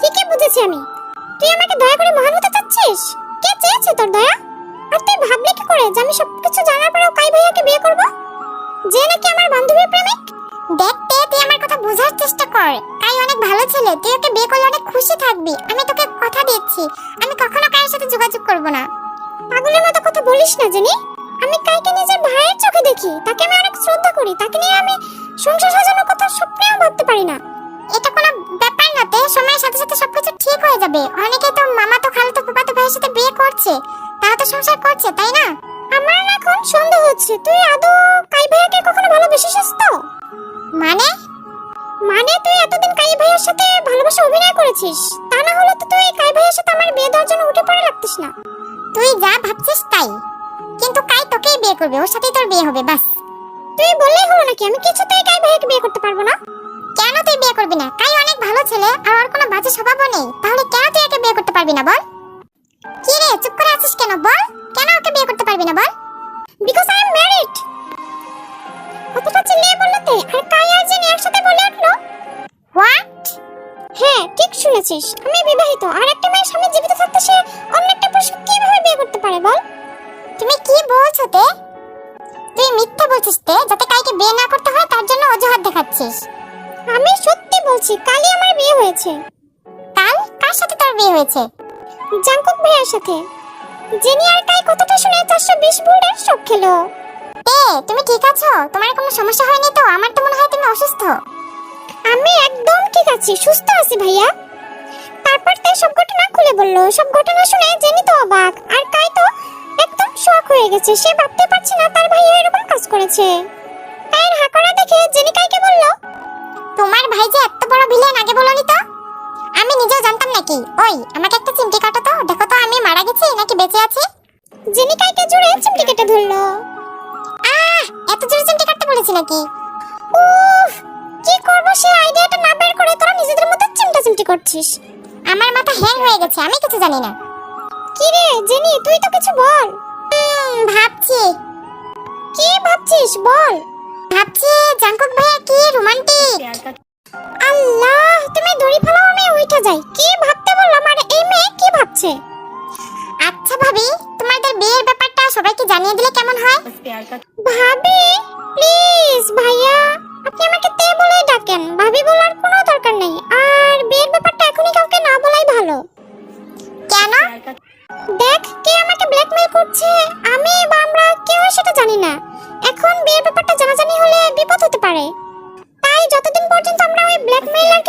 ঠিকই বুঝেছি আমি। তুই আমাকে দয়া করে মহান হতে চাচ্ছিস? কে চেয়েছে তোর দয়া? আর তুই ভাবলি কি করে যে আমি সবকিছু জানার পরেও কাই ভাইয়াকে বিয়ে করব? যে নাকি আমার বান্ধবীর প্রেমিক? দেখতে তুই আমার কথা বোঝার চেষ্টা কর। কাই অনেক ভালো ছেলে, তুই ওকে বিয়ে করলে অনেক খুশি থাকবি। আমি তোকে কথা দিচ্ছি। আমি কখনো কারোর সাথে যোগাযোগ করব না। পাগলের মতো কথা বলিস না, জানি। আমি কাইকে নিজের ভাইয়ের চোখে দেখি। তাকে আমি অনেক শ্রদ্ধা করি। তাকে নিয়ে আমি সংসার সাজানোর কথা স্বপ্নেও ভাবতে পারি না। এটা কোনো তে সময়ের সাথে সাথে সবকিছু ঠিক হয়ে যাবে। অনেকে তো মামা তো খালা তো ফুফাতো ভাইয়ের সাথে বিয়ে করছে। তারা তো সংসার করছে, তাই না? আমার না এখন সন্দেহ হচ্ছে, তুই আদৌ কাই ভাইয়াকে কখনো ভালোবেসেছিস তো? মানে? মানে তুই এতদিন কাই ভাইয়ের সাথে ভালোবাসা অভিনয় করেছিস? তা না হলে তো তুই কাই ভাইয়ের সাথে আমার বিয়ে দেওয়ার জন্য উঠে পড়ে লাগতিস না। তুই যা ভাবছিস তাই। কিন্তু কাই তোকেই বিয়ে করবে, ওর সাথেই তোর বিয়ে হবে, বাস। তুই বললেই হলো নাকি? আমি কিছুতেই কাই ভাইয়াকে বিয়ে করতে পারব না। বিয়ে করবি না। কাই অনেক ভালো ছেলে, আর ওর কোনো বাজে স্বভাবও নেই। তাহলে কেন তুই একে বিয়ে করতে পারবি না বল? কি রে, চুপ করে আছিস কেন? বল, কেন ওকে বিয়ে করতে পারবি না বল? বিকজ আই এম ম্যারিড কতটা চিল্লিয়ে বলল তে, আর কাই আর জেনে একসাথে বলে উঠল? হোয়াট হ্যাঁ ঠিক শুনেছিস। আমি বিবাহিত, আর একটা মেয়ের স্বামী জীবিত থাকতে সে অন্য একটা পুরুষকে কীভাবে বিয়ে করতে পারে বল? তুমি কি বলছো তে? তুই মিথ্যা বলছিস তে, যাতে কাইকে বিয়ে না করতে হয়, তার জন্য অজুহাত দেখাচ্ছিস। আমি সত্যি বলছি কালই আমার বিয়ে হয়েছে। কাল? কার সাথে তার বিয়ে হয়েছে? জাঙ্কুক ভাইয়ের সাথে। জেনি আর কাই কতটা শুনে চারশো বিশ ভোল্টের শখ খেলো। এ তুমি ঠিক আছো? তোমার কোনো সমস্যা হয়নি তো? আমার তো মনে হয় তুমি অসুস্থ। আমি একদম ঠিক আছি। সুস্থ আছি ভাইয়া। তারপর তাই সব ঘটনা খুলে বলল। সব ঘটনা শুনে জেনি তো অবাক আর কাই তো একদম শক হয়ে গেছে। সে ভাবতে পারছে না তার ভাইয়া এরকম কাজ করেছে। কায়ের হাকড়া দেখে জেনি কাইকে বলল তোমার ভাই যে এত বড় ভিলেন আগে বলনি তো? আমি নিজেও জানতাম নাকি। ওই, আমাকে একটা চিমটি কাটো তো। দেখো তো, আমি মারা গেছি নাকি বেঁচে আছি? জেনি কাইকে জুড়ে চিমটি কেটে ধরলো। আহ, এত জোরে চিমটি কাটতে বলেছি নাকি? উফ, কি করব সে আইডিয়াটা না বের করে তোরা নিজেদের মধ্যে চিমটা চিমটি করছিস? আমার মাথা হ্যাং হয়ে গেছে, আমি কিছু জানি না। কি রে, জেনি, তুই তো কিছু বল। ভাবছি। কি ভাবছিস? বল। ভাবছি জাঙ্কুক ভাইয়া কি রোমান্টিক আল্লাহ, তুমি দড়ি ফেলাও আমি উঠে যাই। কি ভাবতে বললাম আর এই মেয়ে কি ভাবছে? আচ্ছা ভাবি, তোমাদের বিয়ের ব্যাপারটা সবাইকে জানিয়ে দিলে কেমন হয়? ভাবি প্লিজ ভাইয়া, আপনি আমাকে তে বলে ডাকেন। ভাবি বলার কোনো দরকার নেই। আর বিয়ের ব্যাপারটা এখনই কাউকে না বলাই ভালো। কেন? দেখ, কে আমাকে ব্ল্যাকমেল করছে। আমি বা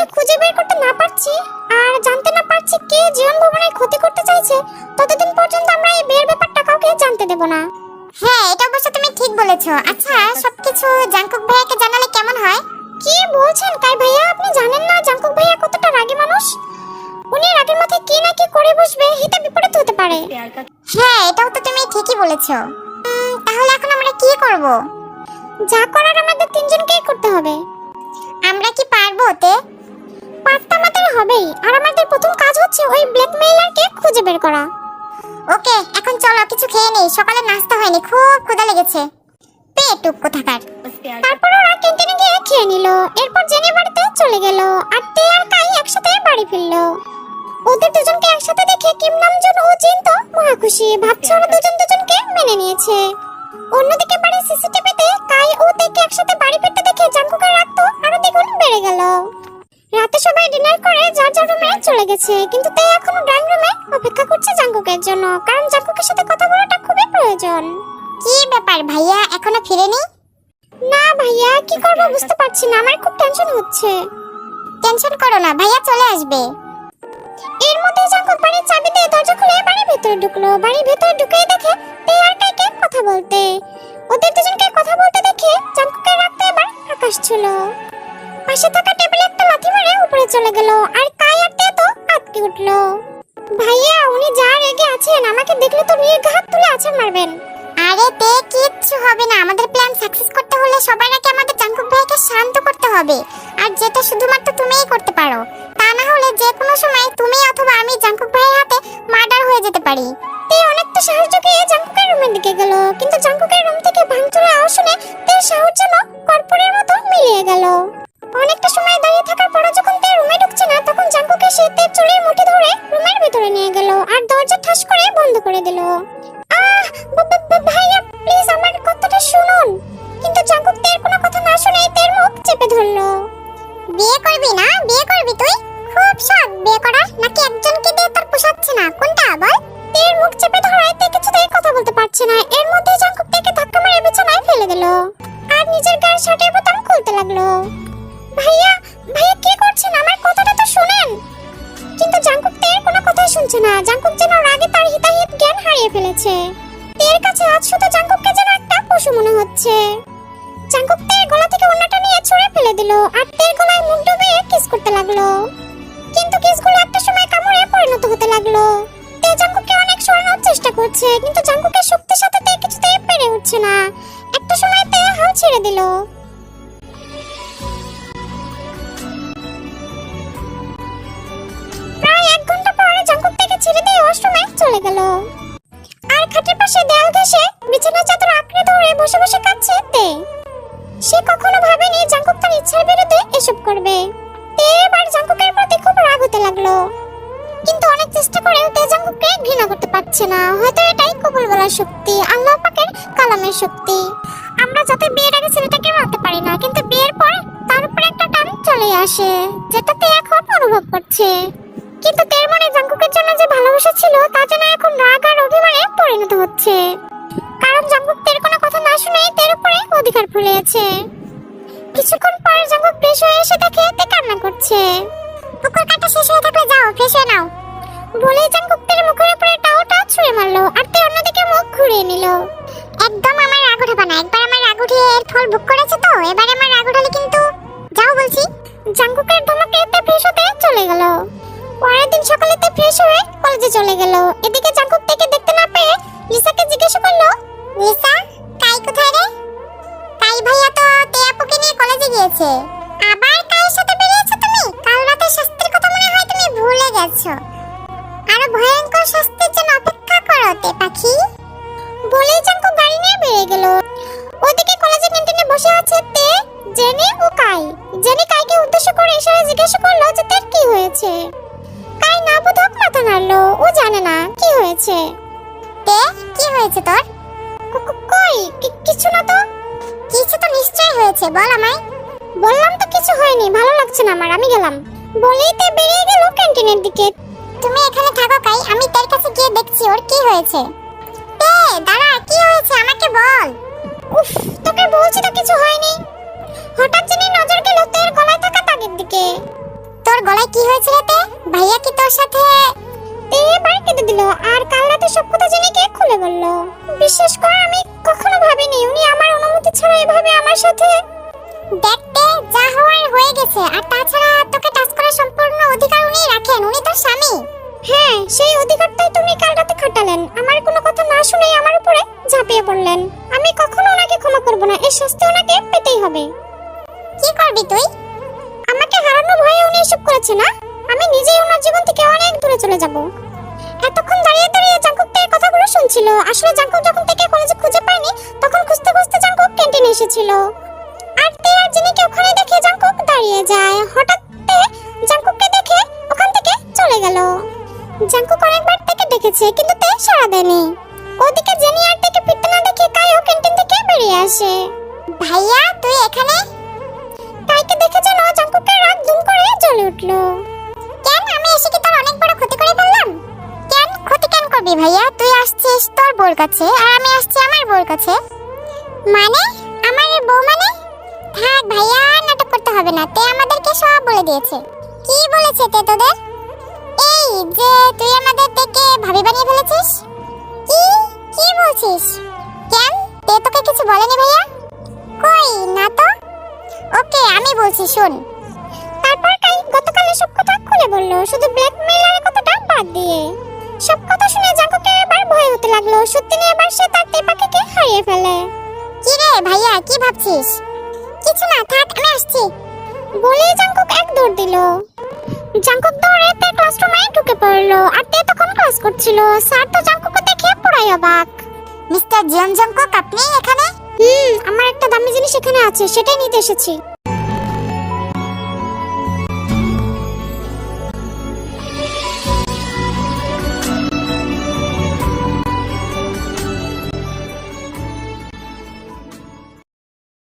ব্ল্যাকমেইলারকে খুঁজে বের করতে না পারছি আর জানতে না পারছি কে জীবন ভবনের ক্ষতি করতে চাইছে ততদিন পর্যন্ত আমরা এই বিয়ের ব্যাপারটা কাউকে জানতে দেব না। হ্যাঁ এটা অবশ্য তুমি ঠিক বলেছ। আচ্ছা সবকিছু জাঙ্কুক ভাইয়াকে জানালে কেমন হয়? কি বলছেন? কাই ভাইয়া আপনি জানেন না জাঙ্কুক ভাইয়া কতটা রাগী মানুষ? উনি রাগের মাথায় কি না কি করে বসবে হিতে বিপরীত হতে পারে। হ্যাঁ এটাও তো তুমি ঠিকই বলেছ। তাহলে এখন আমরা কি করব? যা করার আমাদের তিনজনকেই করতে হবে। আমরা কি পারব ওতে? পারতে আমাদের হবেই। আর আমাদের প্রথম কাজ হচ্ছে ওই ব্ল্যাকমেইলারকে খুঁজে বের করা। ওকে, এখন চলো, কিছু খেয়ে নেই। সকালে নাস্তা হয়নি, খুব ক্ষুধা লেগেছে। পেটুক কোথাকার। তারপর ওরা ক্যান্টিনে গিয়ে খেয়ে নিল। এরপর জেনে বাড়িতে চলে গেল। আর তে আর কাই একসাথে বাড়ি ফিরলো। ওদের দুজনকে একসাথে দেখে কিম নামজন ও জিন তো মহা খুশি। ভাবছে ওরা দুজন দুজনকে মেনে নিয়েছে। অন্যদিকে বাড়ির সিসিটিভিতে কাই ও তেকে একসাথে বাড়ি ফিরতে দেখে জাঙ্কুকের রাগ তো আরও দ্বিগুণ বেড়ে গেল। রাতে সবাই ডিনার করে যার যার রুমে চলে গেছে। কিন্তু তে এখনও ড্রয়িং রুমে অপেক্ষা করছে জাঙ্কুকের জন্য কারণ জাঙ্কুকের সাথে কথা বলাটা খুবই প্রয়োজন। কি ব্যাপার ভাইয়া এখনও ফিরেনি? না ভাইয়া কি করব বুঝতে পারছি না আমার খুব টেনশন হচ্ছে। টেনশন করো না ভাইয়া চলে আসবে। এর মধ্যে জাঙ্কুক বাড়ির চাবি দিয়ে দরজা খুলে বাড়ির ভেতরে ঢুকলো। বাড়ির ভেতরে ঢুকেই দেখে তে আর কাইকে কথা বলতে। ওদের দুজনকে কথা বলতে দেখে জাঙ্কুকের রাখতে এবার আকাশ ছিল। পাশে থাকা টেবিলে একটা উপরে চলে গেল, আর আর তে আটকে উঠল। ভাইয়া, উনি যা রেগে আছেন, আমাকে দেখলে তো নিয়ে ঘাত তুলে আছেন মারবেন। আরে তে, কিচ্ছু হবে না, আমাদের প্ল্যান সাকসেস করতে হলে সবার আগে আমাদের জাঙ্কুক ভাইকে শান্ত করতে হবে। আর যেটা শুধুমাত্র তুমিই করতে পারো, তা না হলে যে কোনো সময় তুমি অথবা আমি জাঙ্কুক ভাইয়ের হাতে মার্ডার হয়ে যেতে পারি। তে অনেকটা সাহায্য পেয়ে জাঙ্কুকের রুমের দিকে গেল, কিন্তু জাঙ্কুকের রুম থেকে ভাঙচুরের আওয়াজ শুনে তে সাহস যেন কর্পূরের মতো মিলিয়ে গেল। ভাইয়া প্লিজ আমার কথাটা শুনুন। কিন্তু জাঙ্কুক তের কোনো কথা না শুনে তের মুখ চেপে ধরলো। বিয়ে করবি না? বিয়ে করবি তুই? খুব শখ। বিয়ে করার? নাকি একজনকে দিয়ে তোর পোষাচ্ছে না? কোনটা? বল। তের মুখ চেপে ধরায় তে কিছুতেই কথা বলতে পারছে না। এর মধ্যে জাঙ্কুক তেকে ধাক্কা মেরে বিছানায় ফেলে দিল। আর নিজের গায়ের শার্টের বোতাম খুলতে লাগল। ভাইয়া ভাইয়া কি করছেন? আমার কথাটা তো শুনেন। কিন্তু জাঙ্কুক তের কোনো কথাই শুনছে না। জাঙ্কুক যেন রাগে তার হিতাহিত জ্ঞান হারিয়ে ফেলেছে। তের কাছে আজ শুধু জাঙ্কুককে যেন একটা পশু মনে হচ্ছে। জাঙ্কুক তের গলা থেকে ওন্নাটা নিয়ে ছুঁড়ে ফেলে দিল আর তের গলায় মুখ ডুবিয়ে কিস করতে লাগল। কিন্তু কিসগুলো একটা সময় কামড়ে পরিণত হতে লাগল। তে জাঙ্কুককে অনেক সরানোর চেষ্টা করছে, কিন্তু জাঙ্কুকের শক্তির সাথে তে কিছুতেই পেরে উঠছে না। একটা সময় তে হাল ছেড়ে দিল। প্রায় এক ঘণ্টা পরে জাঙ্কুক থেকে ছেড়ে দিয়ে ওয়াশরুমে চলে গেল। পাশে দেয়াল ঘেঁষে বিছানার চাদর আঁকড়ে ধরে বসে বসে কাঁদছে তে। সে কখনো ভাবেনি জাঙ্কুক তার ইচ্ছার বিরুদ্ধে এসব করবে। তে এবার জাঙ্কুকের প্রতি খুব রাগ হতে লাগল। কিন্তু অনেক চেষ্টা করেও তে জাঙ্কুককে ঘৃণা করতে পারছে না। হয়তো এটাই কবুল বলার শক্তি, আল্লাহ পাকের কালামের শক্তি। আমরা যাতে বিয়ের আগে ছেলেটাকে মারতে পারি না, কিন্তু বিয়ের পর তার উপরে একটা টান চলে আসে, যেটা তে এখন অনুভব করছে। কিন্তু তার মনে জাঙ্কুকের জন্য যে ভালোবাসা ছিল তা যেন এখন রাগ আর অভিমানে পরিণত হচ্ছে। কারণ জাঙ্কুক তার কোনো কথা না শুনেই তের উপরে অধিকার ফুলিয়েছে। কিছুক্ষণ পর জাঙ্কুক ফ্রেশ হয়ে এসে দেখে তে কান্না করছে। পুকুর কাটা শেষ হয়ে থাকলে যাও, ফ্রেশ হয়ে নাও। বলেই জাঙ্কুক তার মুখের উপরে টাওটা ছুঁড়ে মারলো আর তে অন্যদিকে মুখ ঘুরিয়ে নিল। একদম আমার রাগ উঠাবা না, একবার আমার রাগ উঠিয়ে এর ফল ভোগ করেছে তো? এবার আমার রাগ উঠালে কিন্তু যাও বলছি। জাঙ্কুকের ধমকে তে ফ্রেশ হতে চলে গেল। এদিকে জাকুব থেকে দেখতে না পেয়ে লিসাকে জিজ্ঞাসা করল, লিসা কাই কোথায় রে? কাই ভাইয়া তো তে আপুকে নিয়ে কলেজে গিয়েছে। কিছু না তো? কিছু তো নিশ্চয়ই হয়েছে, বল আমায়। বললাম তো কিছু হয়নি, ভালো লাগছে না আমার, আমি গেলাম। বলেই তো বেরিয়ে গেল ক্যান্টিনের দিকে। তুমি এখানে থাকো, কাই, আমি তার কাছে গিয়ে দেখছি ওর কি হয়েছে। তে দাঁড়া, কি হয়েছে আমাকে বল। উফ, তোকে বলছি তো কিছু হয়নি। হঠাৎ জেনে নজর উনি তোর স্বামী? হ্যাঁ সেই অধিকারটাই তুমি কাল রাতে খাটালেন। আমার কোনো কথা না শুনেই আমার উপরে ঝাঁপিয়ে পড়লেন। আমি কখনো ওনাকে ক্ষমা করব না এর শাস্তি ওনাকে পেতেই হবে। কি করবি তুই? আমাকে হারানোর ভয়ে উনি এসব করেছে না? আমি নিজেই ওনার জীবন থেকে অনেক দূরে চলে যাব। এতক্ষণ দাঁড়িয়ে দাঁড়িয়ে জাঙ্কুক থেকে কথাগুলো শুনছিল। আসলে জাঙ্কুক যখন থেকে কলেজে খুঁজে পায়নি, তখন খুঁজতে খুঁজতে জাঙ্কুক ক্যান্টিনে এসেছিল। আর তে আর জিনিকে ওখানে দেখে জাঙ্কুক দাঁড়িয়ে যায়। হঠাৎ তে চলে গেল। জাঙ্কুক অনেকবার থেকে ডেকেছে কিন্তু তে সাড়া দেয়নি। ওদিকে জেনি আর থেকে ফিরতে না দেখে কাইও ক্যান্টিন থেকে বেরিয়ে আসে। ভাইয়া, তুই এখানে? কাইকে দেখে যেন জাঙ্কুকের রাগ দুম করে জ্বলে উঠল। কেন? আমি এসে কি তোর অনেক বড় ক্ষতি করে ফেললাম? কেন? ক্ষতি কেন করবি ভাইয়া? তুই আসছিস তোর বউর কাছে, আর আমি আসছি আমার বোর কাছে। মানে? আমার বউ মানে? থাক ভাইয়া নাটক করতে হবে না, তে আমাদেরকে সব বলে দিয়েছে। কি বলেছে তে তোদের? যে তুই আমাদের থেকে ভাবি বানিয়ে ফেলেছিস? কি? কি বলছিস? কেন? তে তোকে কিছু বলেনি ভাইয়া? কই, না তো? ওকে, আমি বলছি, শোন। তারপর কাই গতকাল সব কথা খুলে বলল, শুধু ব্ল্যাকমেইলারের কথাটা বাদ দিয়ে। সব কথা শুনে জাঙ্কুকে এবার ভয় হতে লাগল, সত্যি নিয়ে এবার সে তার টেপাকে হারিয়ে ফেলে। কি রে ভাইয়া, কি ভাবছিস? কিছু না, থাক, আমি আসছি। বলে জাঙ্কুক এক দৌড় দিল। জাঙ্কুক তে ক্লাসরুমে ঢুকে পড়ল আর তে তখন ক্লাস করছিল। স্যার তো জাঙ্কুককে দেখে পুরাই অবাক। মিস্টার জিয়ান জাঙ্কুক আপনি এখানে? হুম আমার একটা দামি জিনিস এখানে আছে সেটাই নিতে এসেছি।